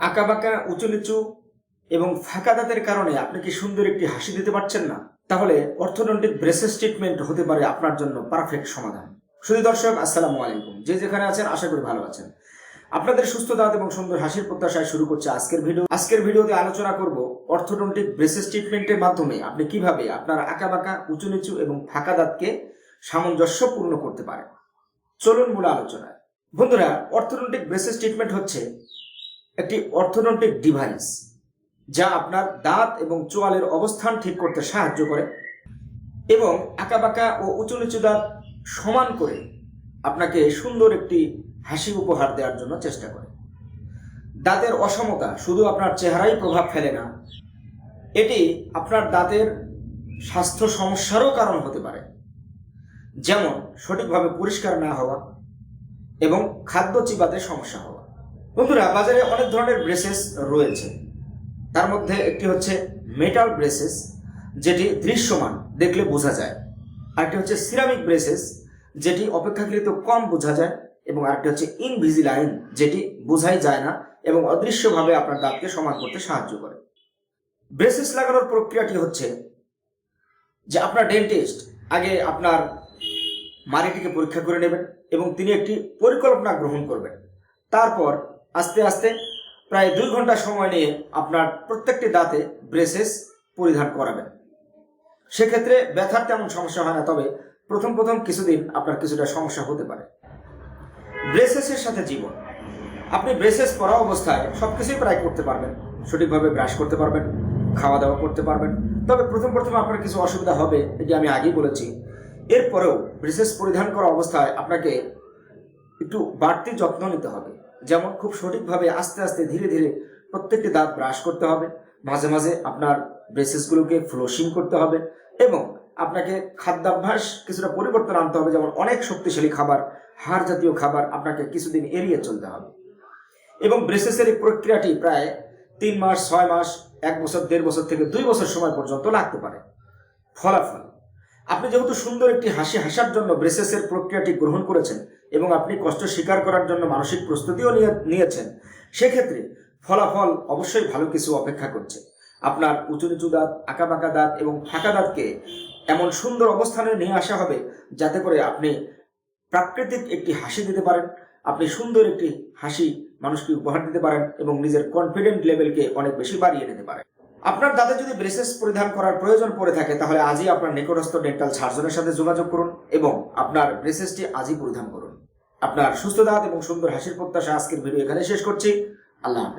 আঁকাবাঁকা উঁচু নিচু এবং ফাঁকা দাঁতের কারণে আপনি কি সুন্দর একটি হাসি দিতে পারছেন না? তাহলে অর্থোডন্টিক ব্রেসেস ট্রিটমেন্ট হতে পারে আপনার জন্য পারফেক্ট সমাধান। শুধু দর্শক, আসসালামু আলাইকুম। যে যেখানে আছেন, আশা করি ভালো আছেন। আপনাদের সুস্থ দাঁত এবং সুন্দর হাসির প্রত্যাশায় শুরু করছে আজকের ভিডিও। আজকের ভিডিওতে আলোচনা করব অর্থোডন্টিক ব্রেসেস ট্রিটমেন্টের মাধ্যমে আপনি কীভাবে আপনার আঁকাবাঁকা উঁচু নিচু এবং ফাঁকা দাঁতকে সামঞ্জস্যপূর্ণ করতে পারেন। চলুন মূল আলোচনায়। বন্ধুরা অর্থোডন্টিক ব্রেসেস ট্রিটমেন্ট হচ্ছে একটি অর্থোডন্টিক ডিভাইস যা আপনার দাঁত এবং চোয়ালের অবস্থান ঠিক করতে সাহায্য করে এবং আঁকাবাঁকা ও উঁচু নিচু দাঁত সমান করে আপনাকে সুন্দর একটি হাসি উপহার দেওয়ার জন্য চেষ্টা করে। দাঁতের অসমতা শুধু আপনার চেহারাই প্রভাব ফেলে না, এটি আপনার দাঁতের স্বাস্থ্য সমস্যারও কারণ হতে পারে। যেমন সঠিকভাবে পরিষ্কার না হওয়া এবং খাদ্য চিবাতে সমস্যা হওয়া। বন্ধুরা, বাজারে অনেক ধরনের ব্রেসেস রয়েছে। তার মধ্যে একটি হচ্ছে মেটাল ব্রেসেস যেটি দৃশ্যমান, দেখলে বোঝা যায়। আরেকটি হচ্ছে সিরামিক ব্রেসেস যেটি অপেক্ষাকৃত কম বোঝা যায়। এবং আরেকটি হচ্ছে ইনভিজিলাইন যেটি বোঝাই যায় না এবং অদৃশ্যভাবে আপনার দাঁতকে সমান করতে সাহায্য করে। ব্রেসেস লাগানোর প্রক্রিয়াটি হচ্ছে যে আপনার ডেন্টিস্ট আগে আপনার মাড়িটিকে পরীক্ষা করে নেবেন এবং তিনি একটি পরিকল্পনা গ্রহণ করবেন। তারপর আস্তে আস্তে প্রায় দুই ঘণ্টা সময় নিয়ে আপনার প্রত্যেকটি দাঁতে ব্রেসেস পরিধান করাবেন। সেক্ষেত্রে ব্যথার তেমন সমস্যা হয় না, তবে প্রথম প্রথম কিছুদিন আপনার কিছুটা সমস্যা হতে পারে। ব্রেসেসের সাথে জীবন। আপনি ব্রেসেস পরা অবস্থায় সব কিছুই প্রায় করতে পারবেন। সঠিকভাবে ব্রাশ করতে পারবেন খাওয়া দাওয়া করতে পারবেন। তবে প্রথম প্রথম আপনার কিছু অসুবিধা হবে, এটি আমি আগেই বলেছি। এরপরেও ব্রেসেস পরিধান করা অবস্থায় আপনাকে একটু বাড়তি যত্ন নিতে হবে। যেমন খুব সঠিকভাবে আস্তে আস্তে ধীরে ধীরে প্রত্যেকটি দাঁত ব্রাশ করতে হবে। মাঝে মাঝে আপনার ব্রেসেসগুলোকে ফ্লোশিং করতে হবে এবং আপনাকে খাদ্যাভ্যাস কিছুটা পরিবর্তন আনতে হবে, যেমন অনেক শক্তিশালী খাবার, হাড় জাতীয় খাবার আপনাকে কিছুদিন এড়িয়ে চলতে হবে। এবং ব্রেসেসের এই প্রক্রিয়াটি প্রায় তিন মাস, ছয় মাস, এক বছর, দেড় বছর থেকে দুই বছর সময় পর্যন্ত লাগতে পারে। ফলাফল, আপনি যেহেতু সুন্দর একটি হাসি হাসার জন্য ব্রেসেসের প্রক্রিয়াটি গ্রহণ করেছেন এবং আপনি কষ্ট স্বীকার করার জন্য মানসিক প্রস্তুতিও নিয়ে নিয়েছেন, সেক্ষেত্রে ফলাফল অবশ্যই ভালো কিছু অপেক্ষা করছে। আপনার উঁচু নিচু দাঁত, আঁকাবাঁকা দাঁত এবং ফাঁকা দাঁতকে এমন সুন্দর অবস্থানে নিয়ে আসা হবে যাতে করে আপনি প্রাকৃতিক একটি হাসি দিতে পারেন, আপনি সুন্দর একটি হাসি মানুষকে উপহার দিতে পারেন এবং নিজের কনফিডেন্ট লেভেলকে অনেক বেশি বাড়িয়ে নিতে পারেন। আপনার দাঁতে যদি ব্রেসেস পরিধান করার প্রয়োজন পড়ে থাকে, তাহলে আজই আপনার নিকটস্থ ডেন্টাল সার্জনের সাথে যোগাযোগ করুন এবং আপনার ব্রেসেসটি আজই পরিধান করুন। আপনার সুস্থ দাঁত এবং সুন্দর হাসির প্রত্যাশা আজকের ভিডিও এখানে শেষ করছি। আল্লাহ হাফেজ।